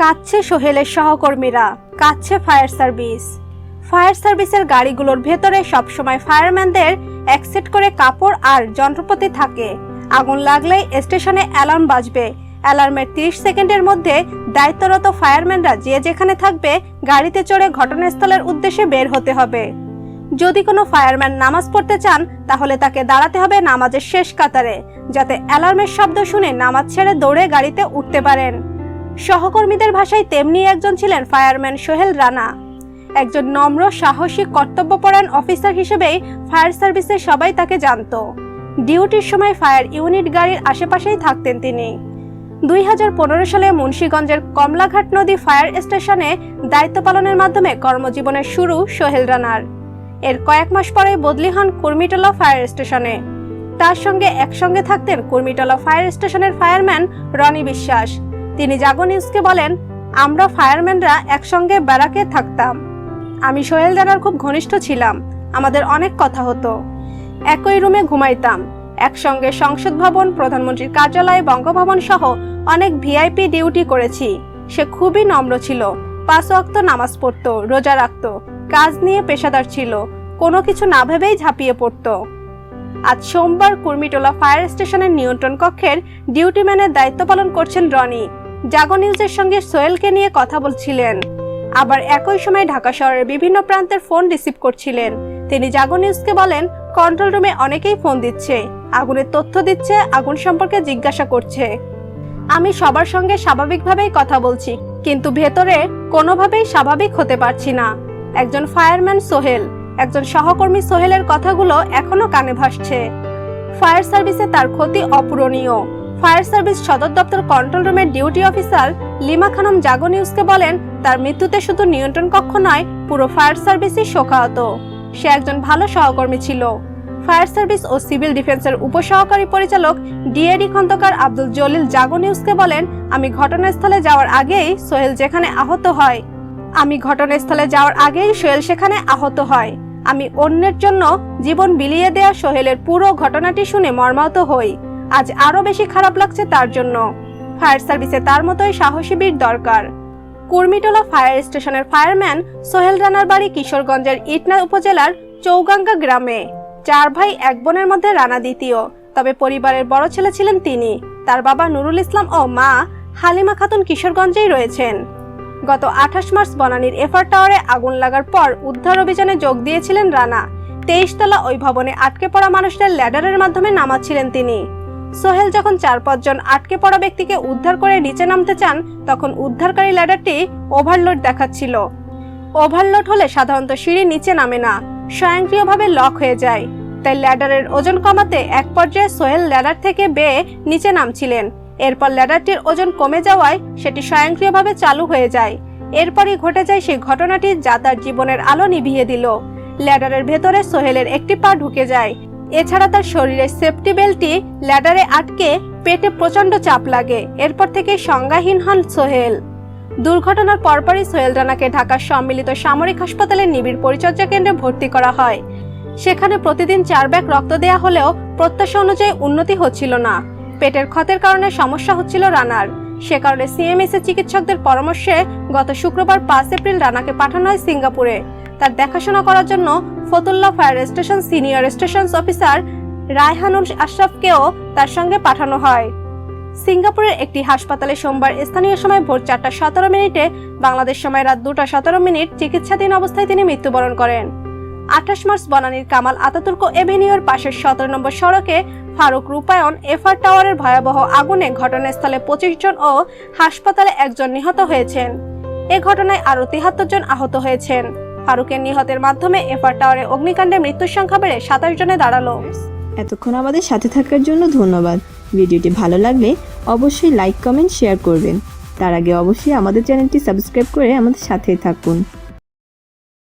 কাচ্ছে সোহেলের সহকর্মীরা কাচ্ছে fire service. Fire সার্ভিসের গাড়িগুলোর ভেতরে সবসময় ফায়ারম্যানদের একসেট করে কাপড় আর যন্ত্রপাতি থাকে। আগুন লাগলেই স্টেশনে অ্যালার্ম বাজবে। অ্যালার্মের 30 সেকেন্ডের মধ্যে দায়িত্বরত ফায়ারম্যানরা যে যেখানে থাকবে, গাড়িতে চড়ে ঘটনাস্থলের উদ্দেশ্যে বের হতে হবে। যদি কোনো ফায়ারম্যান নামাজ পড়তে চান, তাহলে তাকে দাঁড়াতে হবে নামাজের শেষ কাতারে, যাতে অ্যালার্মের শব্দ শুনে নামাজ ছেড়ে দৌড়ে গাড়িতে উঠতে পারেন। সহকর্মীদের ভাষায় তেমনি একজন ছিলেন ফায়ারম্যান সোহেল রানা। একজন নম্র, সাহসী, কর্তব্যপরায়ণ অফিসার হিসেবেই ফায়ার সার্ভিসে সবাই তাকে জানত। ডিউটির সময় ফায়ার ইউনিট গাড়ির আশেপাশেই থাকতেন তিনি। দুই হাজার পনেরো সালে মুন্সীগঞ্জের কমলাঘাট নদী ফায়ার স্টেশনে দায়িত্ব পালনের মাধ্যমে কর্মজীবনের শুরু সোহেল রানার। এর কয়েক মাস পরে বদলি হন কুর্মিটোলা ফায়ার স্টেশনে। তার সঙ্গে একসঙ্গে থাকতেন কুর্মিটোলা ফায়ার স্টেশনের ফায়ারম্যান রনি বিশ্বাস। তিনি জাগো নিউজকে বলেন, আমরা ফায়ারম্যানরা একসঙ্গে ব্যারাকে থাকতাম। আমি সোহেল রানার খুব ঘনিষ্ঠ ছিলাম। আমাদের অনেক কথা হতো। একই রুমে ঘুমাইতাম। একসঙ্গে সংসদ ভবন, প্রধানমন্ত্রীর কার্যালয়, বঙ্গভবন সহ অনেক ভিআইপি ডিউটি করেছি। সে খুবই নম্র ছিল। পাঁচ ওয়াক্ত নামাজ পড়তো, রোজা রাখতো। কাজ নিয়ে পেশাদার ছিল। কোনো কিছু না ভেবেই ঝাঁপিয়ে পড়তো। আজ সোমবার কুর্মিটোলা ফায়ার স্টেশনের নিয়ন্ত্রণ কক্ষের ডিউটি ম্যানের দায়িত্ব পালন করছেন রনি। জাগো নিউজের সঙ্গে সোহেলকে নিয়ে কথা বলছিলেন। আবার একই সময় ঢাকা শহরের বিভিন্ন প্রান্তের ফোন রিসিভ করছিলেন। তিনি জাগো নিউজকে বলেন, কন্ট্রোল রুমে অনেকেই ফোন দিচ্ছে। আগুনের তথ্য দিচ্ছে, আগুন সম্পর্কে জিজ্ঞাসা করছে। আমি সবার সঙ্গে স্বাভাবিকভাবেই কথা বলছি, কিন্তু ভেতরে কোনোভাবেই স্বাভাবিক হতে পারছি না। একজন ফায়ারম্যান সোহেল। একজন সহকর্মী সোহেলের কথাগুলো এখনও কানে ভাসছে। ফায়ার সার্ভিসে তার ক্ষতি অপূরণীয়। ফায়ার সার্ভিস সদর দপ্তর কন্ট্রোল রুমের ডিউটি অফিসার লিমা খানম জাগো নিউজকে বলেন, তার মৃত্যুতে শুধু নিয়ন্ত্রণ কক্ষ নয়, পুরো ফায়ার সার্ভিসই শোকাহত। সে একজন ভালো সহকর্মী ছিল। ফায়ার সার্ভিস ও সিভিল ডিফেন্সের উপসহকারী পরিচালক ডিএডি খন্দকার আব্দুল জলিল জাগো নিউজকে বলেন, আমি ঘটনাস্থলে যাওয়ার আগেই সোহেল যেখানে আহত হয়। আমি ঘটনাস্থলে যাওয়ার আগেই সোহেল সেখানে আহত হয়। আমি অন্যের জন্য জীবন বিলিয়ে দেয়া সোহেলের পুরো ঘটনাটি শুনে মর্মাহত হই। আজ আরও বেশি খারাপ লাগছে তার জন্য। ফায়ার সার্ভিসে তার মতোই সাহসী বীর দরকার। কুর্মিটোলা ফায়ার স্টেশনের ফায়ারম্যান সোহেল রানার বাড়ি কিশোরগঞ্জের ইটনা উপজেলার চৌগাঙ্গা গ্রামে। চার ভাই এক বোনের মধ্যে রানা দ্বিতীয়। তবে পরিবারের বড় ছেলে ছিলেন তিনি। তার বাবা নুরুল ইসলাম ও মা হালিমা খাতুন কিশোরগঞ্জেই রয়েছেন। গত আঠাশ মার্চ বনানীর এফআর টাওয়ারে আগুন লাগার পর উদ্ধার অভিযানে যোগ দিয়েছিলেন রানা। তেইশতলা ওই ভবনে আটকে পড়া মানুষদের ল্যাডারের মাধ্যমে নামাচ্ছিলেন তিনি। সোহেল যখন চার পাঁচজন আটকে পড়া ব্যক্তিকে উদ্ধার করে নিচে নামতে চান, তখন উদ্ধারকারী ল্যাডারটি ওভারলোড দেখাচ্ছিল। ওভারলোড হলে সাধারণত সিঁড়ি নিচে নামে না, স্বয়ংক্রিয়ভাবে লক হয়ে যায়। তাই ল্যাডারের ওজন কমাতে এক পর্যায়ে সোহেল ল্যাডার থেকে বেয়ে নিচে নামছিলেন। এরপর ল্যাডারটির ওজন কমে যাওয়ায় সেটি স্বয়ংক্রিয়ভাবে চালু হয়ে যায়। এরপরই ঘটে যায় সেই ঘটনাটি যা তার জীবনের আলো নিভিয়ে দিল। ল্যাডারের ভেতরে সোহেলের একটি পা ঢুকে যায়। এছাড়া তার শরীরের সেফটি বেল্টটি ল্যাডারে আটকে পেটে প্রচণ্ড চাপ লাগে। এরপর থেকে সংজ্ঞাহীন হন সোহেল। দুর্ঘটনার পরপরই সোহেল রানাকে ঢাকার সম্মিলিত সামরিক হাসপাতালের নিবিড় পরিচর্যা কেন্দ্রে ভর্তি করা হয়। সেখানে প্রতিদিন চার ব্যাগ রক্ত দেয়া হলেও প্রত্যাশা অনুযায়ী উন্নতি হচ্ছিল না। পেটের ক্ষতের কারণে সমস্যা হচ্ছিল রানার। সে কারণে সিএমএস এর চিকিৎসকদের পরামর্শে গত শুক্রবার পাঁচ এপ্রিল রানাকে পাঠানো হয় সিঙ্গাপুরে। তার দেখাশোনা করার জন্য Fatullah fire station senior station officer Raihanul আশরাফকেও তার সঙ্গে পাঠানো হয়। সিঙ্গাপুরের একটি হাসপাতালে সোমবার স্থানীয় সময় ভোর চারটা সতেরো মিনিটে, বাংলাদেশ সময় রাত দুটা সতেরো মিনিট চিকিৎসাধীন অবস্থায় তিনি মৃত্যুবরণ করেন। আঠাশ মার্চ বনানীর কামাল আতাতুর্ক এভিনিউর পাশের সতেরো নম্বর সড়কে ফারুক রূপায়ণ এফআর টাওয়ারের ভয়াবহ আগুনে ঘটনাস্থলে পঁচিশ জন ও হাসপাতালে একজন নিহত হয়েছেন। এ ঘটনায় আরও তিহাত্তর জন আহত হয়েছেন। ফারুকের নিহতের মাধ্যমে এফআর টাওয়ারে অগ্নিকাণ্ডে মৃত্যুর সংখ্যা বেড়ে সাতাশ জনে দাঁড়াল। এতক্ষণ আমাদের সাথে থাকার জন্য ধন্যবাদ। ভিডিওটি ভালো লাগলে অবশ্যই লাইক, কমেন্ট, শেয়ার করবেন। তার আগে অবশ্যই আমাদের চ্যানেলটি সাবস্ক্রাইব করে আমাদের সাথেই থাকুন।